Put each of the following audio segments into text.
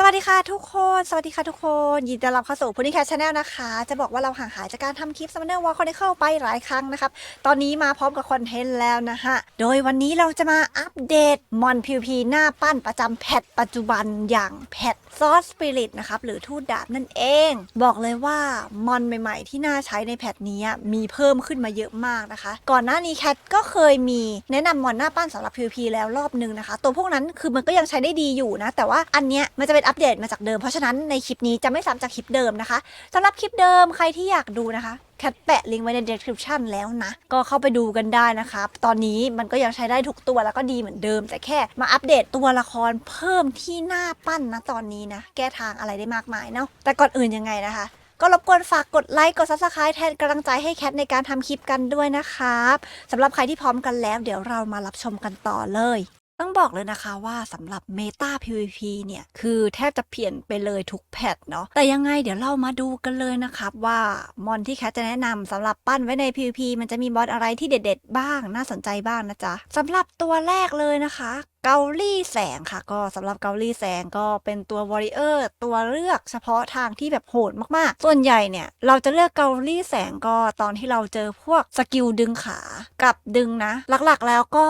สวัสดีค่ะทุกคน สวัสดีค่ะทุกคน ยินดีต้อนรับเข้าสู่พูนิแคชชาแนลนะคะ จะบอกว่าเราห่างหายจากการทำคลิป Summoner War Chronicle ไปหลายครั้งนะครับ ตอนนี้มาพร้อมกับคอนเทนต์แล้วนะฮะโดยวันนี้เราจะมาอัปเดตมอนพิวพีหน้าปั้นประจำแพทปัจจุบันอย่างแพทซอสสปิริตนะครับ หรือทูตดาบนั่นเอง บอกเลยว่ามอนใหม่ ๆ ที่น่าใช้ในแพทนี้มีเพิ่มขึ้นมาเยอะมากนะคะ ก่อนหน้านี้แคทก็เคยมีแนะนำมอนหน้าปั้นสำหรับ PVP แล้วรอบนึงนะคะ ตัวพวกนั้นคือมันก็ยังใช้ได้ดีอยู่นะ แต่ว่าอันเนี้ยมันจะเป็นอัปเดตมาจากเดิม เพราะฉะนั้นในคลิปนี้จะไม่ซ้ำจากคลิปเดิมนะคะสำหรับคลิปเดิมใครที่อยากดูนะคะ แคทแปะลิงก์ไว้ใน description แล้วนะ ก็เข้าไปดูกันได้นะครับตอนนี้มันก็ยังใช้ได้ทุกตัวแล้วก็ดีเหมือนเดิม แต่แค่มาอัปเดตตัวละครเพิ่มที่หน้าปั้นนะตอนนี้นะ แก้ทางอะไรได้มากมายเนาะแต่ก่อนอื่นยังไงนะคะก็รบกวนฝากกดไลค์ กด subscribe แทนกำลังใจให้แคทในการทำคลิปกันด้วยนะครับสำหรับใครที่พร้อมกันแล้ว เดี๋ยวเรามารับชมกันต่อเลย ต้องบอกเลยนะคะว่าสำหรับ Meta PVP เนี่ย คือแทบจะเปลี่ยนไปเลยทุกแพทเนาะแต่ยังไงเดี๋ยวเรามาดูกันเลยนะครับว่ามอนที่แคทจะแนะนำสำหรับปั้นไว้ใน PVP มันจะมีมอนอะไรที่เด็ด ๆ บ้าง น่าสนใจบ้างนะจ๊ะสำหรับตัวแรกเลยนะคะ เกาลี่แสงค่ะ ก็สำหรับเกาลี่แสงก็เป็นตัววอริเออร์ตัวเลือกเฉพาะทางที่แบบโหดมากๆ ส่วนใหญ่เนี่ย เราจะเลือกเกาลี่แสงก็ตอนที่เราเจอพวกสกิลดึงขากับดึงนะ หลักๆแล้วก็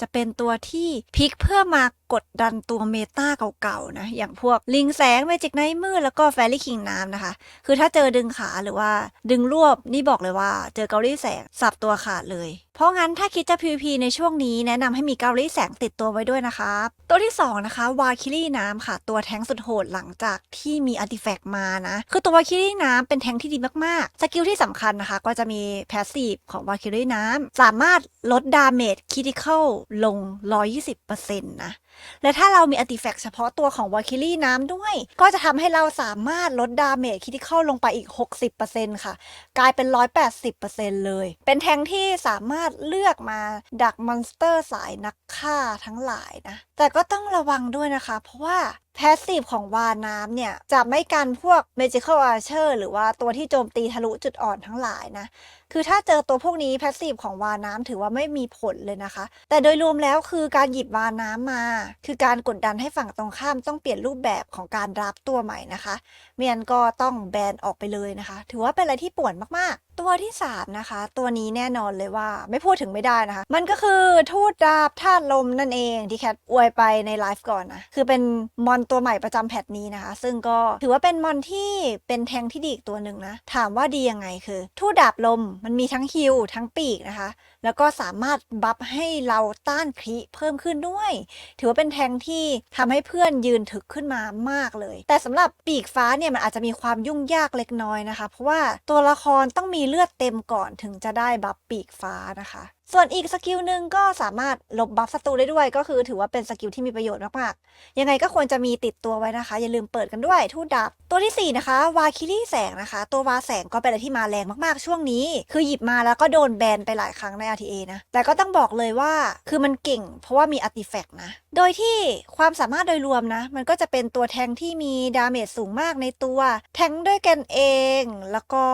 จะเป็นตัวที่พลิกเพื่อมากดดันตัวเมตาเก่าๆนะ อย่างพวกลิงแสงเมจิกไนมืดแล้วก็แฟรี่คิงน้ำนะคะ คือถ้าเจอดึงขาหรือว่าดึงรวบนี่บอกเลยว่า เจอเกาหลีแสงสับตัวขาดเลย เพราะงั้นถ้าคิดจะ PVP ในช่วงนี้แนะนำให้มีเกาหลีแสงติดตัวไว้ด้วยนะครับ ตัวที่ 2 นะคะวาคิลี่น้ำค่ะ ตัวแทงสุดโหดหลังจากที่มีอาร์ติแฟกต์มานะ คือตัววาคิลี่น้ำเป็นแทงที่ดีมากๆ สกิลที่สำคัญนะคะ ก็จะมีแพสซีฟของวาคิลี่น้ำสามารถลดดาเมจคิติค a l ลง 120%นะ และถ้าเรามีอาร์ติแฟกต์เฉพาะตัวของวาคิลี่น้ำด้วย ก็จะทำให้เราสามารถลดดาเมจคิ i ิค a l ลงไปอีก 60%ค่ะ กลายเป็น 180%เลย เป็นแทงที่สามารถเลือกมาดักมอนสเตอร์สายนักฆ่าทั้งหลายนะ แต่ก็ต้องระวังด้วยนะคะ เพราะว่า แพสซีฟของวาน้ำเนี่ย จะไม่กันพวก Magical Archer หรือว่าตัวที่โจมตีทะลุจุดอ่อนทั้งหลายนะ คือถ้าเจอตัวพวกนี้แพสซีฟของวาน้ำถือว่าไม่มีผลเลยนะคะ แต่โดยรวมแล้วคือการหยิบวาน้ำมา คือการกดดันให้ฝั่งตรงข้ามต้องเปลี่ยนรูปแบบของการรับตัวใหม่นะคะ เมียนก็ต้องแบนออกไปเลยนะคะ ถือว่าเป็นอะไรที่ป่วนมากๆ ตัวที่ 3 นะคะ ตัวนี้แน่นอนเลยว่าไม่พูดถึงไม่ได้นะคะ มันก็คือทูตดาบธาตุลมนั่นเองที่แคทอวยไปในไลฟ์ก่อนนะ คือเป็นมอนตัวใหม่ประจำแพทนี้นะคะ ซึ่งก็ถือว่าเป็นมอนที่เป็นแทงที่ดีอีกตัวหนึ่งนะ ถามว่าดียังไงคือ ทูตดาบลมมันมีทั้งฮิลทั้งปีกนะคะ แล้วก็สามารถบัฟให้เราต้านคริเพิ่มขึ้นด้วย ถือว่าเป็นแทงที่ทำให้เพื่อนยืนถึกขึ้นมามากเลย แต่สำหรับปีกฟ้าเนี่ยมันอาจจะมีความยุ่งยากเล็กน้อยนะคะ เพราะว่าตัวละครต้องมีเลือดเต็มก่อนถึงจะได้บัฟปีกฟ้านะคะ ส่วนอีกสกิลหนึ่งก็สามารถลบบัฟศัตรูได้ด้วยก็คือถือว่าเป็นสกิลที่มีประโยชน์มากๆ ยังไงก็ควรจะมีติดตัวไว้นะคะ อย่าลืมเปิดกันด้วยทูตดับ ตัวที่ 4 นะคะ วาคิลี่แสงนะคะ ตัววาแสงก็เป็นอะไรที่มาแรงมากๆช่วงนี้ คือหยิบมาแล้วก็โดนแบนไปหลายครั้งใน RTA นะ แต่ก็ต้องบอกเลยว่าคือมันเก่ง เพราะว่ามีอาร์ติแฟกต์นะ โดยที่ความสามารถโดยรวมนะ มันก็จะเป็นตัวแทงที่มีดาเมจสูงมากในตัว แทงด้วยกันเอง แล้วก็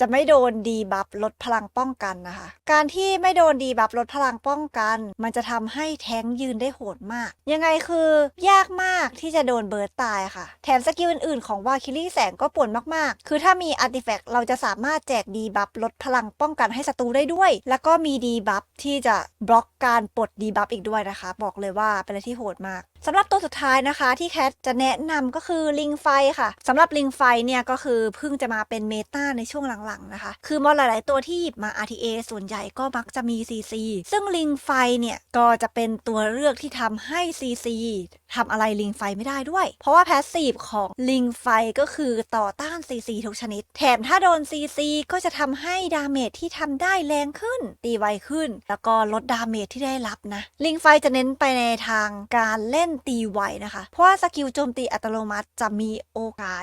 จะไม่โดนดีบัฟลดพลังป้องกันนะคะ การที่ไม่โดนดีบัฟลดพลังป้องกัน มันจะทำให้แท้งยืนได้โหดมาก ยังไงคือยากมากที่จะโดนเบิร์ตตายค่ะ แถมสกิลอื่นๆของวาคิลี่แสงก็ป่วนมากๆ คือถ้ามีอาร์ติแฟกต์เราจะสามารถแจกดีบัฟลดพลังป้องกันให้ศัตรูได้ด้วย แล้วก็มีดีบัฟที่จะบล็อกการปลดดีบัฟอีกด้วยนะคะ บอกเลยว่าเป็นอะไรที่โหดมากสำหรับตัวสุดท้ายนะคะที่แคทจะแนะนำก็คือลิงไฟค่ะสำหรับลิงไฟเนี่ยก็คือเพิ่งจะมาเป็นเมตาในช่วงหลังๆนะคะ คือมอลหลายๆตัวที่หยิบมา RTA ส่วนใหญ่ก็มักจะมี CC ซึ่งลิงไฟเนี่ยก็จะเป็นตัวเลือกที่ทำให้ CC ทำอะไรลิงไฟไม่ได้ด้วย เพราะว่าแพสซีฟของลิงไฟก็คือต่อต้าน CC ทุกชนิด แถมถ้าโดน CC ก็จะทำให้ดาเมจที่ทำได้แรงขึ้น ตีไวขึ้น แล้วก็ลดดาเมจที่ได้รับนะ ลิงไฟจะเน้นไปในทางการเล่นตีไวนะคะ เพราะว่าสกิลโจมตีอัตโนมัติจะมีโอกาส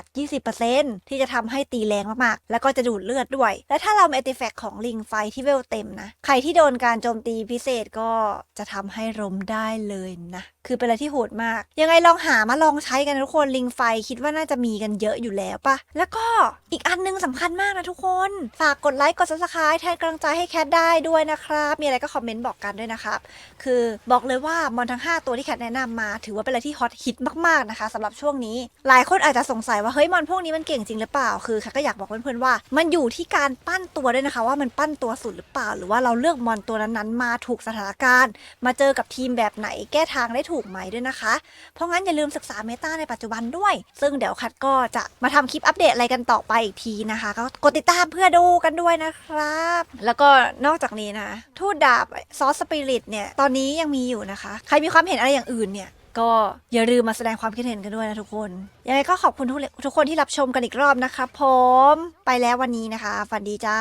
20%ที่จะทำให้ตีแรงมากๆ แล้วก็จะดูดเลือดด้วย และถ้าเรามี a ติแฟกของลิงไฟที่เวลเต็มนะ ใครที่โดนการโจมตีพิเศษก็จะทำให้ล้มได้เลยนะ คือเป็นอะไรที่โหดมาก ยังไงลองหามาลองใช้กันทุกคนลิงไฟคิดว่าน่าจะมีกันเยอะอยู่แล้วปะแล้วก็อีกอันหนึงสำคัญมากนะทุกคน ฝากกดไลค์กด subscribe แทนกำลังใจให้แคทได้ด้วยนะครับ มีอะไรก็คอมเมนต์บอกกันด้วยนะครับ คือบอกเลยว่ามอนทั้ง 5 ตัวที่แคทแนะนำมา ถือว่าเป็นอะไรที่ฮอตฮิตมากๆนะคะสำหรับช่วงนี้ หลายคนอาจจะสงสัยว่าเฮ้ยมอนพวกนี้มันเก่งจริงหรือเปล่าคือแคทก็อยากบอกเพื่อนๆว่า มันอยู่ที่การปั้นตัวด้วยนะคะ ว่ามันปั้นตัวสุดหรือเปล่า หรือว่าเราเลือกมอนตัวนั้นๆมาถูกสถานการณ์ มาเจอกับทีมแบบไหนแก้ทางได้ถูกไหมด้วยนะคะ เพราะงั้นอย่าลืมศึกษาเมตาในปัจจุบันด้วย ซึ่งเดี๋ยวคัดก็จะมาทำคลิปอัปเดตอะไรกันต่อไปอีกทีนะคะ ก็กดติดตามเพื่อดูกันด้วยนะครับ แล้วก็นอกจากนี้นะ ทูตดาบซอสสปิริตเนี่ยตอนนี้ยังมีอยู่นะคะ ใครมีความเห็นอะไรอย่างอื่นเนี่ยก็อย่าลืมมาแสดงความคิดเห็นกันด้วยนะทุกคน ยังไงก็ขอบคุณทุกทุกคนที่รับชมกันอีกรอบนะครับผม ไปแล้ววันนี้นะคะ ฝันดีจ้า